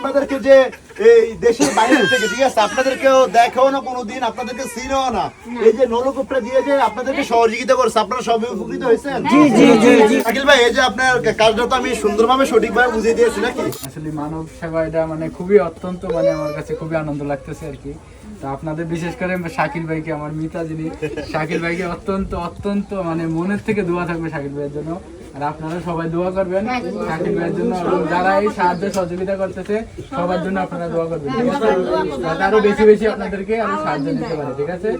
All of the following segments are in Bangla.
আপনাদেরকে যে এই দেশের বাইরে থেকে ঠিক আছে আপনাদেরকেও দেখাও না কোনোদিন আপনাদেরকে চিনেও না। এই যে নলকূপটা দিয়ে যে আপনাদেরকে সহযোগিতা করছে আপনারা সবই উপকৃত হয়েছেন? জি জি জি। আকিল ভাই এই যে আপনার কাজটা তো আমি সুন্দরভাবে সঠিকভাবে বুঝিয়ে দিয়েছি নাকি? আসলে মানব সেবা এটা মানে খুবই অত্যন্ত মানে আমার কাছে খুবই আনন্দ লাগতেছে আর কি। তো আপনাদের বিশেষ করে শাকিল ভাইকে আমার মিতা যিনি শাকিল ভাইকে অত্যন্ত অত্যন্ত মানে মনের থেকে দোয়া থাকবে শাকিল ভাইয়ের জন্য। আর আপনারা সবাই দোয়া করবেন। শাকিল ভাইয়ের জন্য যারা এই সাহায্য সহযোগিতা করতেছে সবার জন্য আপনারা দোয়া করবেন। যাতে আরও বেশি বেশি আপনাদেরকে আরও সাহায্য নিতে পারে ঠিক আছে?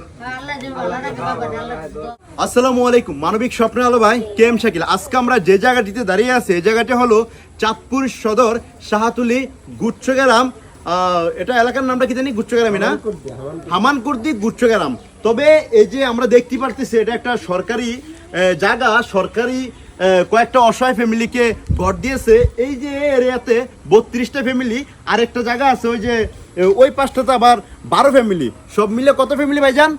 আসসালামু আলাইকুম মানবিক স্বপ্নের আলো ভাই কেম শাকিল। আজকে আমরা যে জায়গাটিতে দাঁড়িয়ে আছি এই জায়গাটি হলো চাঁদপুর সদর শাহাতুলি গুচ্ছগ্রাম। আহ, এটা এলাকার নামটা কি জানি? গুচ্ছগ্রামই না? হামানকুর্দি গুচ্ছগ্রাম। তবে এই যে আমরা দেখতে পারতেছি এটা একটা সরকারি জায়গা সরকারি কয়েকটা অসহায় ফ্যামিলিকে ঘর দিয়েছে। এই যে এরিয়াতে বত্রিশটা ফ্যামিলি আরেকটা জায়গা আছে ওই যে ওই পাঁচটাতে আবার বারো ফ্যামিলি সব মিলে কত ফ্যামিলি ভাইজান?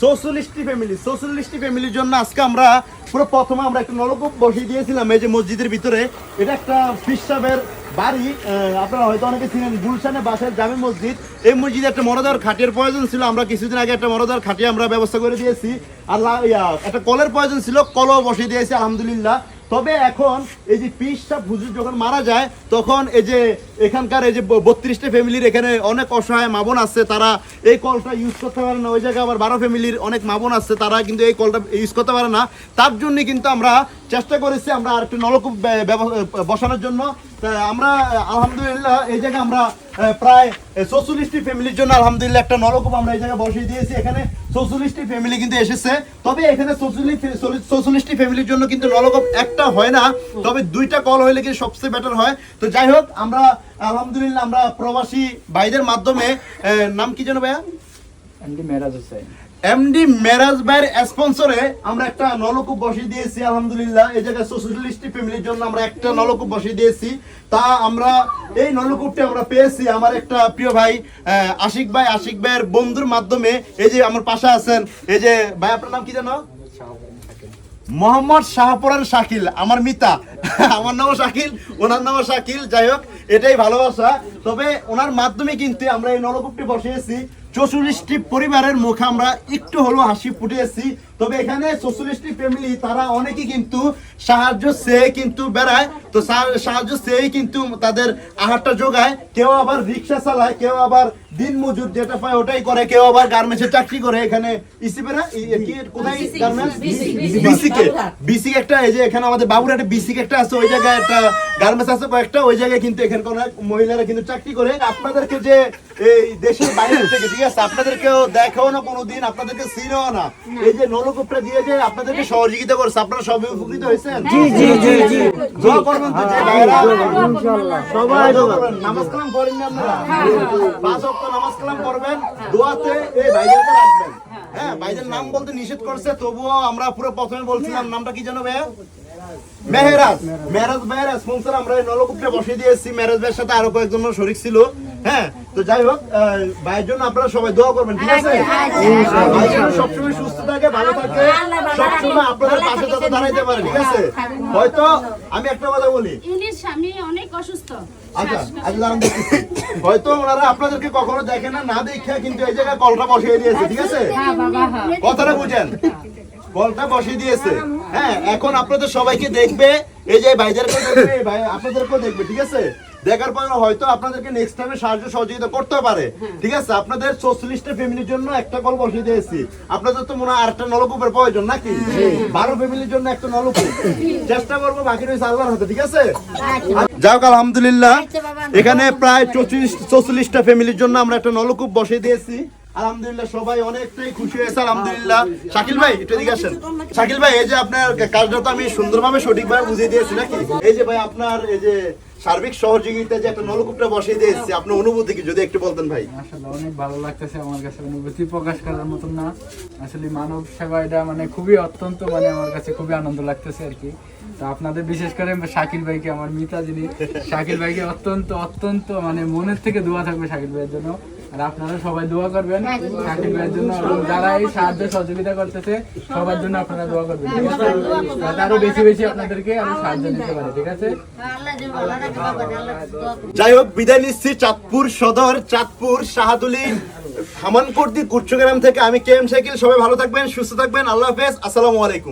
চৌচল্লিশটি ফ্যামিলি চৌচল্লিশটি ফ্যামিলির জন্য আজকে আমরা পুরো প্রথমে আমরা একটা নলকূপ বসিয়ে দিয়েছিলাম এই যে মসজিদের ভিতরে। এটা একটা ফিসাবের বাড়ি আপনারা হয়তো অনেকে চিনেন গুলশানে বাসের জামে মসজিদ। এই মসজিদে একটা মরদার খাটিয়ার প্রয়োজন ছিল, আমরা কিছুদিন আগে একটা মরদার খাটি আমরা ব্যবস্থা করে দিয়েছি। আর একটা কলের প্রয়োজন ছিল, কলও বসিয়ে দিয়েছি, আলহামদুলিল্লাহ। তবে এখন এই যে পিসটা হুজুর যখন মারা যায়, তখন এই যে এখানকার এই যে বত্রিশটা ফ্যামিলির এখানে অনেক অসহায় মাবন আছে, তারা এই কলটা ইউজ করতে পারে না। ওই জায়গায় আবার বারো ফ্যামিলির অনেক মাবন আছে, তারা কিন্তু এই কলটা ইউজ করতে পারে না। তার জন্য কিন্তু আমরা চেষ্টা করেছি আমরা আর একটা নলকূপ বসানোর জন্য। আমরা আলহামদুলিল্লাহ এই জায়গায় আমরা প্রায় চৌচল্লিশটি ফ্যামিলির জন্য আলহামদুলিল্লাহ একটা নলকূপ আমরা এই জায়গায় বসিয়ে দিয়েছি। এখানে চৌচল্লিশটি ফ্যামিলি কিন্তু এসেছে। তবে এখানে চৌচল্লিশ চৌচল্লিশটি ফ্যামিলির জন্য কিন্তু নলকূপ একটা হয় না। তবে দুইটা কল হইলে কিন্তু সবচেয়ে বেটার হয়। তো যাই হোক, আমরা আলহামদুলিল্লাহ আমরা প্রবাসী ভাইদের মাধ্যমে নাম কি যেন ভাইয়া? এমডি মেরাজ হোসেন এমডি মেরাজ ভাইয়ের স্পন্সরে আমরা একটা নলকূপ বসিয়ে দিয়েছি, আলহামদুলিল্লাহ। এই জায়গায় ফ্যামিলির জন্য আমরা একটা নলকূপ বসিয়ে দিয়েছি। তা আমরা এই নলকূপটি আমরা পেয়েছি আমার একটা প্রিয় ভাই আশিক ভাই। আশিক ভাইয়ের বন্ধুর মাধ্যমে এই যে আমার পাশে আছেন, এই যে ভাই, আপনার নাম কি জানো মোহাম্মদ শাহপুরান শাকিল, আমার মিতা। আমার নামও শাকিল, ওনার নামও শাকিল। যাই হোক, এটাই ভালোবাসা। তবে ওনার মাধ্যমে কিন্তু আমরা এই নলকূপটি বসিয়েছি। চৌচল্লিশটি পরিবারের মুখে আমরা একটু হলো হাসি ফুটিয়েছি। তবে এখানে চৌচল্লিশটি ফ্যামিলি তারা অনেকেই কিন্তু সাহায্য চেয়ে কিন্তু বেড়ায়। তো সাহায্য চেয়েই কিন্তু তাদের আহারটা যোগায়। কেউ আবার রিক্সা চালায় কেউ আবার দিন মজুর যেটা পায় ওটাই করে কেউ আবার গার্মেন্টসে চাকরি করে এখানে ইসিপেরা কি কোথায় গার্মেন্টস? বিসিকে বিসিক একটা এই যে এখানে আমাদের বাবুরহাটে বিসিক একটা আছে ওই জায়গায় একটা গার্মেন্টস আছে কয়েকটা ওই জায়গায় কিন্তু এখানকার অনেক মহিলারা কিন্তু চাকরি করে। আপনাদেরকে যে এই দেশের বাইরে থেকে ঠিক আছে আপনাদেরকেও দেখাও না কোনোদিন আপনাদেরকে চিনেও না। এই যে নলকূপটা দিয়ে যে আপনাদেরকে সহযোগিতা করছে আপনারা সবই উপকৃত হয়েছেন? জি জি জি জি। দোয়া করবেন তো যে ভাইয়েরা সবাই দোয়া করবেন। নামাজ কালাম করেন না আপনারা? পাঁচ ওয়াক্ত নামাজ কালাম করবেন দোয়াতে এই ভাইদেরকে রাখবেন। হ্যাঁ ভাইদের নাম বলতে নিষেধ করছে তবুও আমরা পুরো প্রথমে বলছিলাম নামটা কি জানো ভাইয়া? মেহরাজ। মেহরাজ ভাইয়ের স্পন্সর আমরা এই নলকূপটা বসিয়ে দিয়েছি। মেহরাজ ভাইয়ের সাথে আরও কয়েকজন শরিক ছিল। হ্যাঁ তো যাই হোক ভাইয়ের জন্য আপনারা সবাই দোয়া করবেন ঠিক আছে? ভাই সবসময় সুস্থ থাকে ভালো থাকে সবসময় আপনাদের পাশে যাতে দাঁড়াইতে পারে ঠিক আছে? হয়তো আমি একটা কথা বলি। স্বামী অনেক অসুস্থ। আচ্ছা আচ্ছা দাঁড়ান দেখতেছি। হয়তো ওনারা আপনাদেরকে কখনো দেখে না না দেখে কিন্তু এই জায়গায় কলটা বসিয়ে দিয়েছে ঠিক আছে? কথাটা বুঝেন। কলটা বসিয়ে দিয়েছে। হ্যাঁ এখন আপনাদের সবাইকে দেখবে এই যে ভাইদেরকে দেখবে ভাই আপনাদেরকেও দেখবে ঠিক আছে? দেখার পর হয়তো আপনাদেরকে নেক্সট টাইমে সাহায্য সহযোগিতা করতে পারে। ঠিক আছে? আপনাদের সোশ্যালিস্টের ফ্যামিলির জন্য একটা কল বসিয়ে দিয়েছি। আপনাদের তো মনে হয় আরেকটা নলকূপের প্রয়োজন নাকি? বারো ফ্যামিলির জন্য একটা নলকূপ। চেষ্টা করব বাকি রয়েছে আল্লাহর হাতে ঠিক আছে? যাক আলহামদুলিল্লাহ। এখানে প্রায় চৌচল্লিশ চৌচল্লিশটা ফ্যামিলির জন্য আমরা একটা নলকূপ বসিয়ে দিয়েছি। আলহামদুলিল্লাহ, সবাই অনেকটাই খুশি হয়েছে, আলহামদুলিল্লাহ। শাকিল ভাই, একটু এদিকে আসেন। শাকিল ভাই, এই যে আপনার কাজটা তো আমি সুন্দরভাবে সঠিকভাবে বুঝিয়ে দিয়েছি নাকি? এই যে ভাই, আপনার এই যে সার্বিক সহযোগিতা যে একটা নলকূপটা বসিয়ে দিয়েছি, আপনার অনুভূতি কি? যদি একটু বলতেন ভাই। আসলে অনেক ভালো লাগতেছে আমার কাছে, অনুভূতি প্রকাশ করার মতন না। আসলে মানব সেবা এটা মানে খুবই অত্যন্ত মানে আমার কাছে খুবই আনন্দ লাগতেছে আর কি। তো আপনাদের বিশেষ করে শাকিল ভাইকে, আমার মিতা যিনি, শাকিল ভাইকে অত্যন্ত অত্যন্ত মানে মনের থেকে দোয়া থাকবে শাকিল ভাইয়ের জন্য। আর আপনারা সবাই দোয়া করবেন। শাকিল ভাইয়ের জন্য যারা এই সাহায্য সহযোগিতা করতেছে সবার জন্য আপনারা দোয়া করবেন যাতে আরও বেশি বেশি আপনাদেরকে আমি সাহায্য দিতে পারি ঠিক আছে? যাই হোক বিদায় নিচ্ছি চাঁদপুর সদর চাঁদপুর শাহাদুলি হামানকর্দি গুচ্ছগ্রাম থেকে আমি কে এম শাকিল। সবাই ভালো থাকবেন সুস্থ থাকবেন আল্লাহ হাফেজ আসসালামু আলাইকুম।